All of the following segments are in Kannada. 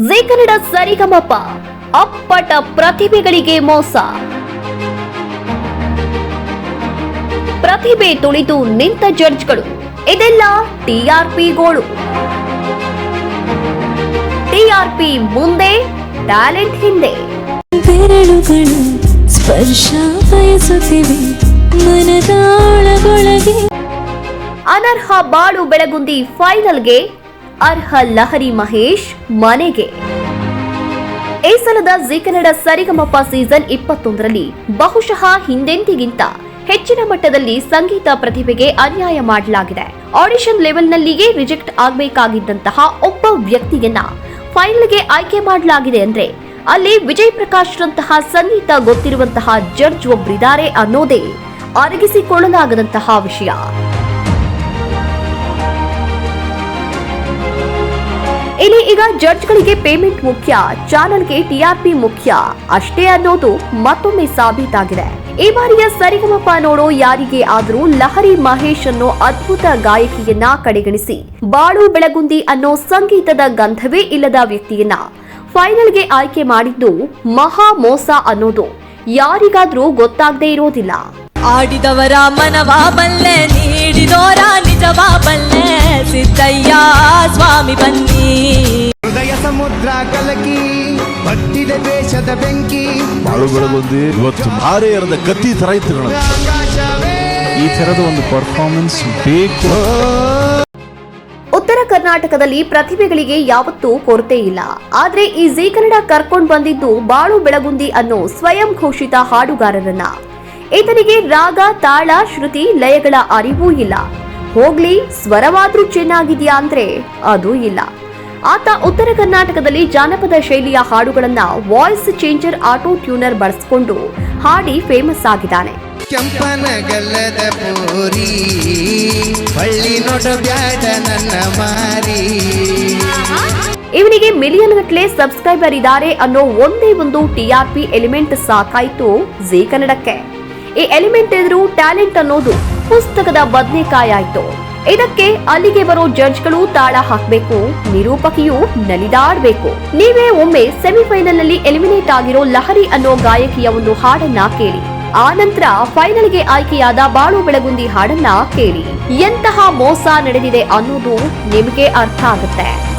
ಜಿ ಕನ್ನಡ ಸರಿಗಮಪ. ಅಪ್ಪಟ ಪ್ರತಿಭೆಗಳಿಗೆ ಮೋಸ. ಪ್ರತಿಭೆ ತುಳಿದು ನಿಂತ ಜಡ್ಜ್ಗಳು. ಇದೆಲ್ಲ ಟಿಆರ್ಪಿ ಗೋಳು. ಟಿಆರ್ಪಿ ಮುಂದೆ ಟ್ಯಾಲೆಂಟ್ ಹಿಂದೆ. ಬೆರಳುಗಳು ಸ್ಪರ್ಶ ಬಯಸುತ್ತಿವೆ ಮನದಾಳಗೊಳಗೆ ಅನರ್ಹ ಬಾಳು ಬೆಳಗುಂದಿ ಫೈನಲ್ಗೆ ಅರ್ಹ ಲಹರಿ ಮಹೇಶ್ ಮನೆಗೆ. ಈ ಸಲದ ಜಿ ಕನ್ನಡ ಸರಿಗಮಪ ಸೀಸನ್ ಇಪ್ಪತ್ತೊಂದರಲ್ಲಿ ಬಹುಶಃ ಹಿಂದೆಂದಿಗಿಂತ ಹೆಚ್ಚಿನ ಮಟ್ಟದಲ್ಲಿ ಸಂಗೀತ ಪ್ರತಿಭೆಗೆ ಅನ್ಯಾಯ ಮಾಡಲಾಗಿದೆ. ಆಡಿಷನ್ ಲೆವೆಲ್ನಲ್ಲಿಯೇ ರಿಜೆಕ್ಟ್ ಆಗಬೇಕಾಗಿದ್ದಂತಹ ಒಬ್ಬ ವ್ಯಕ್ತಿಯನ್ನ ಫೈನಲ್ಗೆ ಆಯ್ಕೆ ಮಾಡಲಾಗಿದೆ ಅಂದ್ರೆ ಅಲ್ಲಿ ವಿಜಯ್ ಪ್ರಕಾಶ್ ರಂತಹ ಸಂಗೀತ ಗೊತ್ತಿರುವಂತಹ ಜಡ್ಜ್ ಒಬ್ಬರಿದ್ದಾರೆ ಅನ್ನೋದೇ ಅರಗಿಸಿಕೊಳ್ಳಲಾಗದಂತಹ ವಿಷಯ. ಇಲ್ಲಿ ಈಗ ಜಡ್ಜ್ಗಳಿಗೆ ಪೇಮೆಂಟ್ ಮುಖ್ಯ, ಚಾನೆಲ್ಗೆ ಟಿಆರ್ಪಿ ಮುಖ್ಯ. ಅಷ್ಟೇ ಅನ್ನೋದು ಮತ್ತೊಮ್ಮೆ ಸಾಬೀತಾಗಿದೆ. ಈ ಬಾರಿಯ ಸರಿಗಮಪ ನೋಡೋ ಯಾರಿಗೆ ಆದರೂ ಲಹರಿ ಮಹೇಶ್ ಅನ್ನೋ ಅದ್ಭುತ ಗಾಯಕಿಯನ್ನ ಕಡೆಗಣಿಸಿ. ಬಾಳು ಬೆಳಗುಂದಿ ಅನ್ನೋ ಸಂಗೀತದ ಗಂಧವೇ ಇಲ್ಲದ ವ್ಯಕ್ತಿಯನ್ನ ಫೈನಲ್ಗೆ ಆಯ್ಕೆ ಮಾಡಿದ್ದು ಮಹಾ ಮೋಸ ಅನ್ನೋದು. ಯಾರಿಗಾದ್ರೂ ಗೊತ್ತಾಗದೇ ಇರೋದಿಲ್ಲ. ಆಡಿದವರ ಮನವಾ ಬಲ್ಲೆ ನೀಡಿದೋರ ನಿಜವಾ ಬಲ್ಲೆ ಸಿದ್ದಯ್ಯ ಸ್ವಾಮಿ ಬನ್ನಿ. ಹೃದಯ ಸಮುದ್ರ ಕಲಕಿ ಬಟ್ಟಿದ ದೇಶದ ಬೆಂಕಿ. ಬಾಳು ಬೆಳಗೊಂದಿ ಇವತ್ತು ಭಾರಿ ಇರದ ಕತ್ತಿ ತರ ಇತ್ತು ಈ ತರದ ಒಂದು ಪರ್ಫಾರ್ಮೆನ್ಸ್ ಬೇಕು. ಉತ್ತರ ಕರ್ನಾಟಕದಲ್ಲಿ ಪ್ರತಿಭೆಗಳಿಗೆ ಯಾವತ್ತೂ ಕೊರತೆ ಇಲ್ಲ. ಆದ್ರೆ ಈ ಜೀ ಕನ್ನಡ ಕರ್ಕೊಂಡು ಬಂದಿದ್ದು ಬಾಳು ಬೆಳಗುಂದಿ ಅನ್ನೋ ಸ್ವಯಂ ಘೋಷಿತ ಹಾಡುಗಾರರನ್ನ. ಈತನಿಗೆ ರಾಗ ತಾಳ ಶ್ರುತಿ ಲಯಗಳ ಅರಿವೂ ಇಲ್ಲ. ಹೋಗ್ಲಿ ಸ್ವರವಾದ್ರೂ ಚೆನ್ನಾಗಿದ್ಯಾ ಅಂದ್ರೆ ಅದೂ ಇಲ್ಲ. ಆತ ಉತ್ತರ ಕರ್ನಾಟಕದಲ್ಲಿ ಜಾನಪದ ಶೈಲಿಯ ಹಾಡುಗಳನ್ನ ವಾಯ್ಸ್ ಚೇಂಜರ್ ಆಟೋ ಟ್ಯೂನರ್ ಬಳಸಿಕೊಂಡು ಹಾಡಿ ಫೇಮಸ್ ಆಗಿದ್ದಾನೆ. ಕೆಂಪನಗಲ್ಲದ ಪೂರಿ ಹಳ್ಳಿ ನೋಡ ಬ್ಯಾಡ ನನ್ನ ಮಾರಿ. ಇವನಿಗೆ ಮಿಲಿಯನ್ ಗಟ್ಟಲೆ ಸಬ್ಸ್ಕ್ರೈಬರ್ ಇದ್ದಾರೆ ಅನ್ನೋ ಒಂದೇ ಒಂದು ಟಿಆರ್ಪಿ ಎಲಿಮೆಂಟ್ ಸಾಕಾಯ್ತು ಜಿ ಕನ್ನಡಕ್ಕೆ. ಈ ಎಲಿಮೆಂಟ್ ಎದುರು ಟ್ಯಾಲೆಂಟ್ ಅನ್ನೋದು ಪುಸ್ತಕದ ಬದನೆಕಾಯಿ ಆಯ್ತು. ಇದಕ್ಕೆ ಅಲ್ಲಿಗೆ ಬರೋ ಜಡ್ಜ್ಗಳು ತಾಳ ಹಾಕಬೇಕು ನಿರೂಪಕಿಯು ನಲಿದಾಡಬೇಕು. ನೀವೇ ಒಮ್ಮೆ ಸೆಮಿಫೈನಲ್ನಲ್ಲಿ ಎಲಿಮಿನೇಟ್ ಆಗಿರೋ ಲಹರಿ ಅನ್ನೋ ಗಾಯಕಿಯ ಒಂದು ಹಾಡನ್ನ ಕೇಳಿ. ಆ ನಂತರ ಫೈನಲ್ಗೆ ಆಯ್ಕೆಯಾದ ಬಾಳು ಬೆಳಗುಂದಿ ಹಾಡನ್ನ ಕೇಳಿ. ಎಂತಹ ಮೋಸ ನಡೆದಿದೆ ಅನ್ನೋದು ನಿಮಗೆ ಅರ್ಥ ಆಗುತ್ತೆ.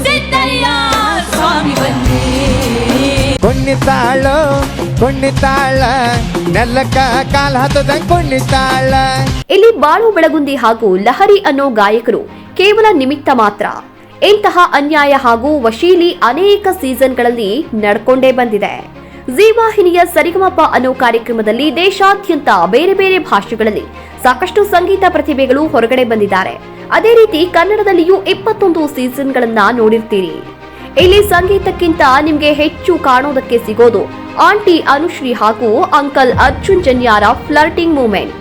ಇಲ್ಲಿ ಬಾಳು ಬೆಳಗುಂದಿ ಹಾಗೂ ಲಹರಿ ಅನ್ನೋ ಗಾಯಕರು ಕೇವಲ ನಿಮಿತ್ತ ಮಾತ್ರ. ಇಂತಹ ಅನ್ಯಾಯ ಹಾಗೂ ವಶೀಲಿ ಅನೇಕ ಸೀಸನ್ಗಳಲ್ಲಿ ನಡ್ಕೊಂಡೇ ಬಂದಿದೆ. ಜೀವಾಹಿನಿಯ ಸರಿಗಮಪ ಅನ್ನೋ ಕಾರ್ಯಕ್ರಮದಲ್ಲಿ ದೇಶಾದ್ಯಂತ ಬೇರೆ ಬೇರೆ ಭಾಷೆಗಳಲ್ಲಿ ಸಾಕಷ್ಟು ಸಂಗೀತ ಪ್ರತಿಭೆಗಳು ಹೊರಗಡೆ ಬಂದಿದ್ದಾರೆ. ಅದೇ ರೀತಿ ಕನ್ನಡದಲ್ಲಿಯೂ ಇಪ್ಪತ್ತೊಂದು ಸೀಸನ್ಗಳನ್ನ ನೋಡಿರ್ತೀರಿ. ಇಲ್ಲಿ ಸಂಗೀತಕ್ಕಿಂತ ನಿಮ್ಗೆ ಹೆಚ್ಚು ಕಾಣೋದಕ್ಕೆ ಸಿಗೋದು ಆಂಟಿ ಅನುಶ್ರೀ ಹಾಗೂ ಅಂಕಲ್ ಅರ್ಜುನ್ ಜನ್ಯಾರ ಫ್ಲರ್ಟಿಂಗ್ ಮೂಮೆಂಟ್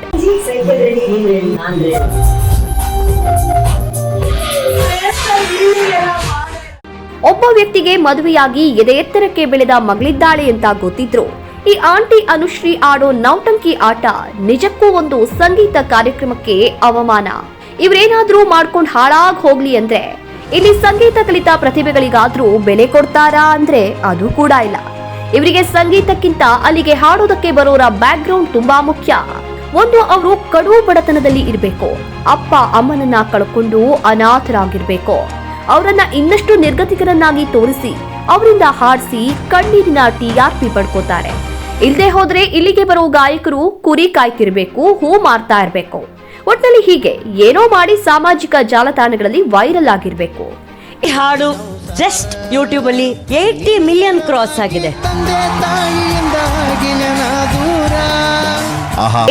ಒಬ್ಬ ವ್ಯಕ್ತಿಗೆ ಮದುವೆಯಾಗಿ ಎದೆ ಎತ್ತರಕ್ಕೆ ಬೆಳೆದ ಮಗಳಿದ್ದಾಳೆ ಅಂತ ಗೊತ್ತಿದ್ರು. ಈ ಆಂಟಿ ಅನುಶ್ರೀ ಆಡೋ ನೌಟಂಕಿ ಆಟ ನಿಜಕ್ಕೂ ಒಂದು ಸಂಗೀತ ಕಾರ್ಯಕ್ರಮಕ್ಕೆ ಅವಮಾನ. ಇವರೇನಾದ್ರೂ ಮಾಡ್ಕೊಂಡು ಹಾಳಾಗ್ ಹೋಗ್ಲಿ ಅಂದ್ರೆ ಇಲ್ಲಿ ಸಂಗೀತ ಕಲಿತ ಪ್ರತಿಭೆಗಳಿಗಾದ್ರೂ ಬೆಲೆ ಕೊಡ್ತಾರಾ ಅಂದ್ರೆ ಅದು ಕೂಡ ಇಲ್ಲ. ಇವರಿಗೆ ಸಂಗೀತಕ್ಕಿಂತ ಅಲ್ಲಿಗೆ ಹಾಡೋದಕ್ಕೆ ಬರೋರ ಬ್ಯಾಕ್ ಗ್ರೌಂಡ್ ತುಂಬಾ ಮುಖ್ಯ. ಒಂದು ಅವರು ಕಡು ಬಡತನದಲ್ಲಿ ಇರಬೇಕು. ಅಪ್ಪ, ಅಮ್ಮನನ್ನ ಕಳ್ಕೊಂಡು ಅನಾಥರಾಗಿರ್ಬೇಕು. ಅವರನ್ನ ಇನ್ನಷ್ಟು ನಿರ್ಗತಿಕರನ್ನಾಗಿ ತೋರಿಸಿ, ಅವರಿಂದ ಹಾಡಿಸಿ ಕಣ್ಣೀರಿನ ಟಿಆರ್ಪಿ ಪಡ್ಕೋತಾರೆ. ಇಲ್ಲದೆ ಹೋದ್ರೆ ಇಲ್ಲಿಗೆ ಬರೋ ಗಾಯಕರು ಕುರಿ ಕಾಯ್ತಿರ್ಬೇಕು, ಹೂ ಮಾರ್ತಾ ಇರ್ಬೇಕು. ಒಟ್ನಲ್ಲಿ ಹೀಗೆ ಏನೋ ಮಾಡಿ ಸಾಮಾಜಿಕ ಜಾಲತಾಣಗಳಲ್ಲಿ ವೈರಲ್ ಆಗಿರ್ಬೇಕು. ಈ ಹಾಡು ಜಸ್ಟ್ ಯೂಟ್ಯೂಬ್ ಅಲ್ಲಿ ಏಯ್ಟಿ ಮಿಲಿಯನ್ ಕ್ರಾಸ್ ಆಗಿದೆ.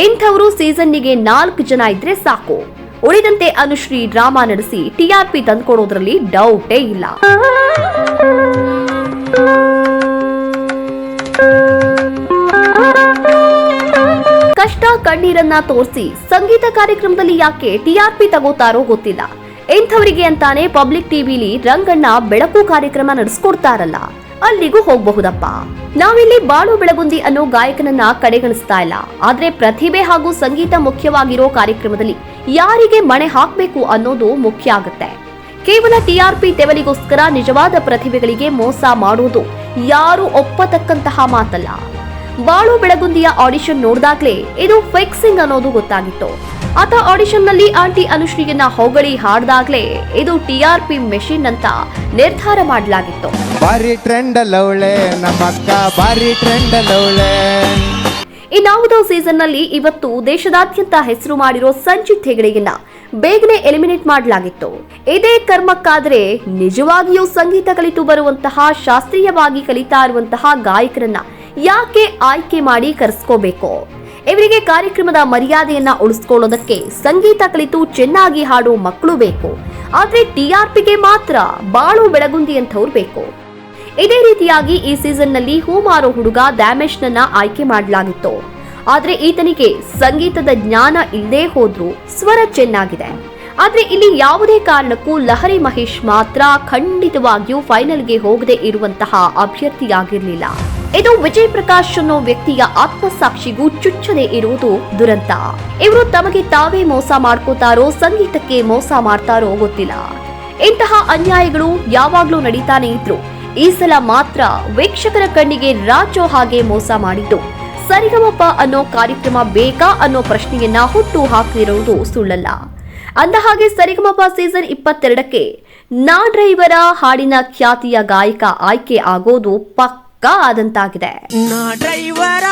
ಇಂಥವರು ಸೀಸನ್ನಿಗೆ ನಾಲ್ಕು ಜನ ಇದ್ರೆ ಸಾಕು. ಉಳಿದಂತೆ ಅನುಶ್ರೀ ಡ್ರಾಮಾ ನಡೆಸಿ ಟಿಆರ್ಪಿ ತಂದ್ಕೊಡೋದ್ರಲ್ಲಿ ಡೌಟೇ ಇಲ್ಲ. ಕಣ್ಣೀರನ್ನ ತೋರಿಸಿ ಸಂಗೀತ ಕಾರ್ಯಕ್ರಮದಲ್ಲಿ ಯಾಕೆ ಟಿಆರ್ಪಿ ತಗೋತಾರೋ ಗೊತ್ತಿಲ್ಲ. ಇಂಥವರಿಗೆ ಅಂತಾನೆ ಪಬ್ಲಿಕ್ ಟಿವಿಲಿ ರಂಗಣ್ಣ ಬೆಳಕು ಕಾರ್ಯಕ್ರಮ ನಡೆಸ್ಕೊಡ್ತಾರಲ್ಲ. ಅಲ್ಲಿಗೂ ಹೋಗಬಹುದಪ್ಪ. ನಾವಿಲ್ಲಿ ಬಾಳು ಬೆಳಗುಂದಿ ಅನ್ನೋ ಗಾಯಕನನ್ನ ಕಡೆಗಣಿಸ್ತಾ ಇಲ್ಲ. ಆದ್ರೆ ಪ್ರತಿಭೆ ಹಾಗೂ ಸಂಗೀತ ಮುಖ್ಯವಾಗಿರೋ ಕಾರ್ಯಕ್ರಮದಲ್ಲಿ ಯಾರಿಗೆ ಮಣೆ ಹಾಕ್ಬೇಕು ಅನ್ನೋದು ಮುಖ್ಯ ಆಗುತ್ತೆ. ಕೇವಲ ಟಿಆರ್ಪಿ ತೆವಲಿಗೋಸ್ಕರ ನಿಜವಾದ ಪ್ರತಿಭೆಗಳಿಗೆ ಮೋಸ ಮಾಡುವುದು ಯಾರು ಒಪ್ಪತಕ್ಕಂತಹ ಮಾತಲ್ಲ. ಬಾಳು ಬೆಳಗುಂದಿಯ ಆಡಿಷನ್ ನೋಡಿದಾಗ್ಲೇ ಇದು ಫಿಕ್ಸಿಂಗ್ ಅನ್ನೋದು ಗೊತ್ತಾಗಿತ್ತು. ಆತ ಆಡಿಷನ್ನಲ್ಲಿ ಆಂಟಿ ಅನುಶ್ರೀಯನ್ನ ಹೊಗಳಿ ಹಾಡ್ದಾಗ್ಲೇ ಇದು ಟಿಆರ್ಪಿ ಮೆಷಿನ್ ಅಂತ ನಿರ್ಧಾರ ಮಾಡಲಾಗಿತ್ತು. ಬಾರಿ ಟ್ರೆಂಡ್ ಲವಳೆ ನಮ್ಮಕ್ಕ ಬಾರಿ ಟ್ರೆಂಡ್ ಲವಳೆ ಇನ್ನಾವುದೋ ಸೀಸನ್ನಲ್ಲಿ ಇವತ್ತು ದೇಶದಾದ್ಯಂತ ಹೆಸರು ಮಾಡಿರೋ ಸಂಜಿತ್ ಹೆಗಡೆಯನ್ನ ಬೇಗನೆ ಎಲಿಮಿನೇಟ್ ಮಾಡಲಾಗಿತ್ತು. ಇದೇ ಕರ್ಮಕ್ಕಾದ್ರೆ ನಿಜವಾಗಿಯೂ ಸಂಗೀತ ಕಲಿತು ಬರುವಂತಹ ಶಾಸ್ತ್ರೀಯವಾಗಿ ಕಲಿತಾ ಇರುವಂತಹ ಗಾಯಕರನ್ನ ಯಾಕೆ ಆಯ್ಕೆ ಮಾಡಿ ಕರೆಸ್ಕೋಬೇಕು? ಇವರಿಗೆ ಕಾರ್ಯಕ್ರಮದ ಮರ್ಯಾದೆಯನ್ನ ಉಳಿಸ್ಕೊಳ್ಳೋದಕ್ಕೆ ಸಂಗೀತ ಕಲಿತು ಚೆನ್ನಾಗಿ ಹಾಡೋ ಮಕ್ಕಳು ಬೇಕು. ಆದ್ರೆ ಟಿಆರ್ಪಿಗೆ ಮಾತ್ರ ಬಾಳು ಬೆಳಗುಂದಿ ಅಂತವ್ರು ಬೇಕು. ಇದೇ ರೀತಿಯಾಗಿ ಈ ಸೀಸನ್ನಲ್ಲಿ ಹೂಮಾರೋ ಹುಡುಗ ದ್ಯಾಮೇಶ್ನನ್ನ ಆಯ್ಕೆ ಮಾಡಲಾಗಿತ್ತು. ಆದ್ರೆ ಈತನಿಗೆ ಸಂಗೀತದ ಜ್ಞಾನ ಇಲ್ಲದೆ ಹೋದ್ರು ಸ್ವರ ಚೆನ್ನಾಗಿದೆ. ಆದ್ರೆ ಇಲ್ಲಿ ಯಾವುದೇ ಕಾರಣಕ್ಕೂ ಲಹರಿ ಮಹೇಶ್ ಮಾತ್ರ ಖಂಡಿತವಾಗಿಯೂ ಫೈನಲ್ಗೆ ಹೋಗದೆ ಇರುವಂತಹ ಅಭ್ಯರ್ಥಿಯಾಗಿರ್ಲಿಲ್ಲ. ಇದು ವಿಜಯ್ ಪ್ರಕಾಶ್ ಅನ್ನೋ ವ್ಯಕ್ತಿಯ ಆತ್ಮಸಾಕ್ಷಿಗೂ ಚುಚ್ಚದೆ ಇರುವುದು ದುರಂತ. ಇವರು ತಮಗೆ ತಾವೇ ಮೋಸ ಮಾಡ್ಕೋತಾರೋ, ಸಂಗೀತಕ್ಕೆ ಮೋಸ ಮಾಡ್ತಾರೋ ಗೊತ್ತಿಲ್ಲ. ಇಂತಹ ಅನ್ಯಾಯಗಳು ಯಾವಾಗ್ಲೂ ನಡೀತಾನೆ ಇದ್ರು. ಈ ಸಲ ಮಾತ್ರ ವೀಕ್ಷಕರ ಕಣ್ಣಿಗೆ ರಾಜೋ ಹಾಗೆ ಮೋಸ ಮಾಡಿದ್ದು. ಸರಿಗಮಪ್ಪ ಅನ್ನೋ ಕಾರ್ಯಕ್ರಮ ಬೇಕಾ ಅನ್ನೋ ಪ್ರಶ್ನೆಯನ್ನ ಹುಟ್ಟು ಹಾಕಿರುವುದು ಸುಳ್ಳಲ್ಲ. ಅಂದ ಹಾಗೆ ಸರಿಗಮಪ್ಪ ಸೀಸನ್ ಇಪ್ಪತ್ತೆರಡಕ್ಕೆ ನಾ ಡ್ರೈವರ ಹಾಡಿನ ಖ್ಯಾತಿಯ ಗಾಯಕ ಆಯ್ಕೆ ಆಗೋದು ಪಕ್ಕಾ ಆದಂತಾಗಿದೆ ನಾ ಡ್ರೈವರ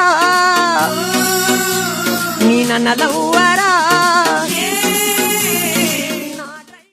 ನೀ ನನ್ನ ಲವ್ವರ.